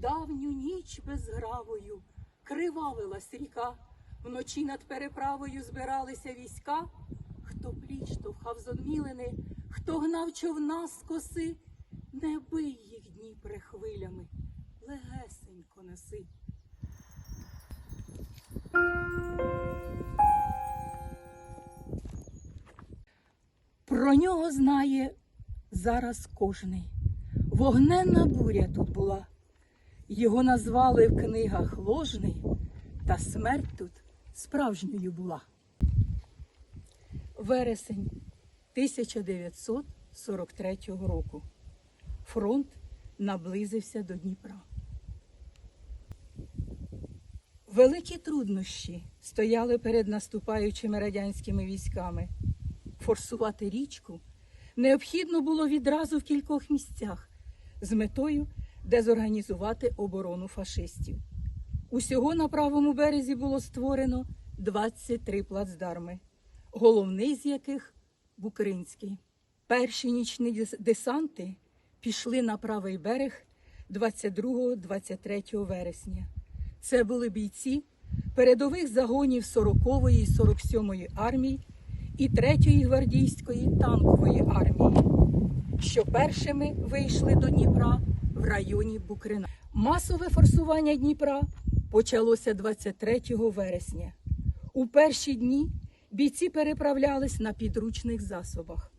давню ніч безгравою кривавилась ріка, вночі над переправою збиралися війська, хто пліч товхав зодмілини, хто гнав човна з коси, не бий їх Дніпре хвилями, легесенько неси. Про нього знає зараз кожний. Вогненна буря тут була. Його назвали в книгах ложний, та смерть тут справжньою була. Вересень 1943 року. Фронт наблизився до Дніпра. Великі труднощі стояли перед наступаючими радянськими військами. Форсувати річку необхідно було відразу в кількох місцях з метою дезорганізувати оборону фашистів. Усього на правому березі було створено 23 плацдарми, головний з яких Букринський. Перші нічні десанти пішли на правий берег 22-23 вересня. Це були бійці передових загонів 40-ї і 47-ї армій і 3-ї гвардійської танкової армії, що першими вийшли до Дніпра в районі Букрина. Масове форсування Дніпра почалося 23 вересня. У перші дні бійці переправлялись на підручних засобах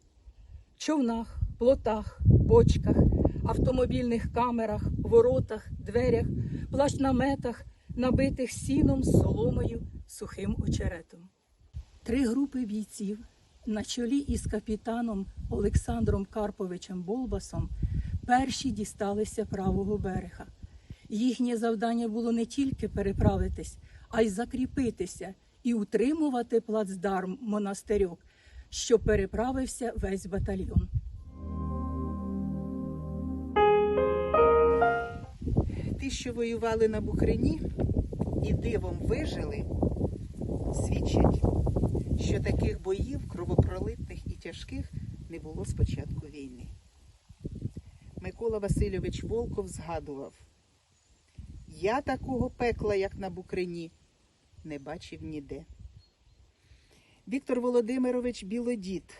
човнах, плотах, бочках, автомобільних камерах, воротах, дверях, плащнаметах, набитих сіном, соломою, сухим очеретом. Три групи бійців на чолі із капітаном Олександром Карповичем Болбасом перші дісталися правого берега. Їхнє завдання було не тільки переправитись, а й закріпитися і утримувати плацдарм монастирьок, що переправився весь батальйон. Ті, що воювали на Бухрині і дивом вижили, свідчать, що таких боїв кровопролитних і тяжких не було з початку війни. Микола Васильович Волков згадував: я такого пекла, як на Букрині, не бачив ніде. Віктор Володимирович Білодід.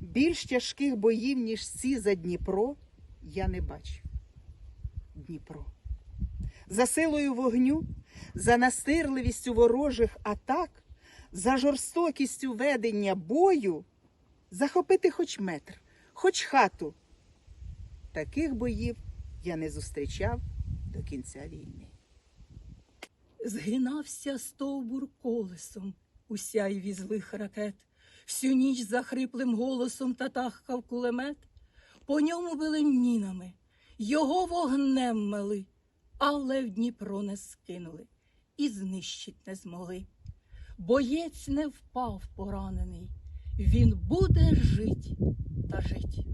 Більш тяжких боїв, ніж ці за Дніпро, я не бачив. Дніпро. За силою вогню, за настирливістю ворожих атак, за жорстокістю ведення бою захопити хоч метр, хоч хату. Таких боїв я не зустрічав до кінця війни. Згинався стовбур колесом у сяйві злих ракет, всю ніч захриплим голосом татахкав кулемет, по ньому били мінами, його вогнем мели, але в Дніпро не скинули і знищить не змогли. Боєць не впав поранений, він буде жить та жить.